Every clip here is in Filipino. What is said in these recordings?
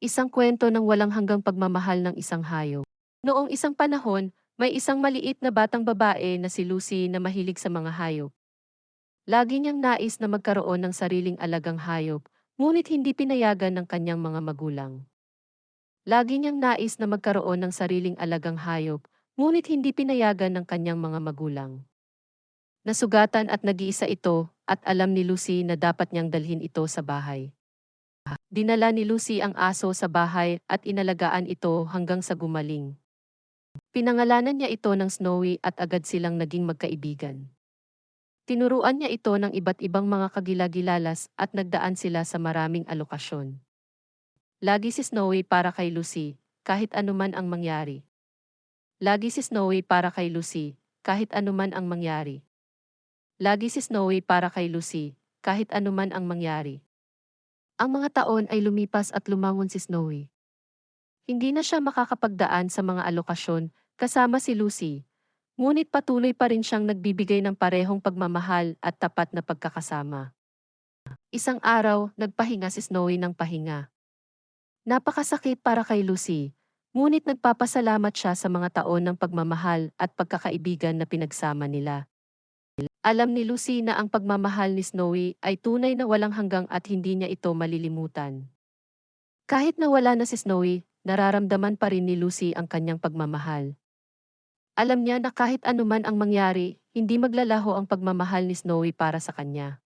Isang kwento ng walang hanggang pagmamahal ng isang hayop. Noong isang panahon, may isang maliit na batang babae na si Lucy na mahilig sa mga hayop. Lagi niyang nais na magkaroon ng sariling alagang hayop, ngunit hindi pinayagan ng kanyang mga magulang. Lagi niyang nais na magkaroon ng sariling alagang hayop, ngunit hindi pinayagan ng kanyang mga magulang. Nasugatan at nag-iisa ito, at alam ni Lucy na dapat niyang dalhin ito sa bahay. Dinala ni Lucy ang aso sa bahay at inalagaan ito hanggang sa gumaling. Pinangalanan niya ito ng Snowy at agad silang naging magkaibigan. Tinuruan niya ito ng iba't ibang mga kagilagilalas at nagdaan sila sa maraming alokasyon. Lagi si Snowy para kay Lucy, kahit anuman ang mangyari. Lagi si Snowy para kay Lucy, kahit anuman ang mangyari. Lagi si Snowy para kay Lucy, kahit anuman ang mangyari. Ang mga taon ay lumipas at lumangon si Snowy. Hindi na siya makakapagdaan sa mga alokasyon kasama si Lucy. Ngunit patuloy pa rin siyang nagbibigay ng parehong pagmamahal at tapat na pagkakasama. Isang araw, nagpahinga si Snowy ng pahinga. Napakasakit para kay Lucy, ngunit nagpapasalamat siya sa mga taon ng pagmamahal at pagkakaibigan na pinagsama nila. Alam ni Lucy na ang pagmamahal ni Snowy ay tunay na walang hanggang at hindi niya ito malilimutan. Kahit na wala na si Snowy, nararamdaman pa rin ni Lucy ang kanyang pagmamahal. Alam niya na kahit anuman ang mangyari, hindi maglalaho ang pagmamahal ni Snowy para sa kanya.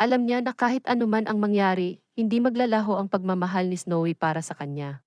Alam niya na kahit anuman ang mangyari, hindi maglalaho ang pagmamahal ni Snowy para sa kanya.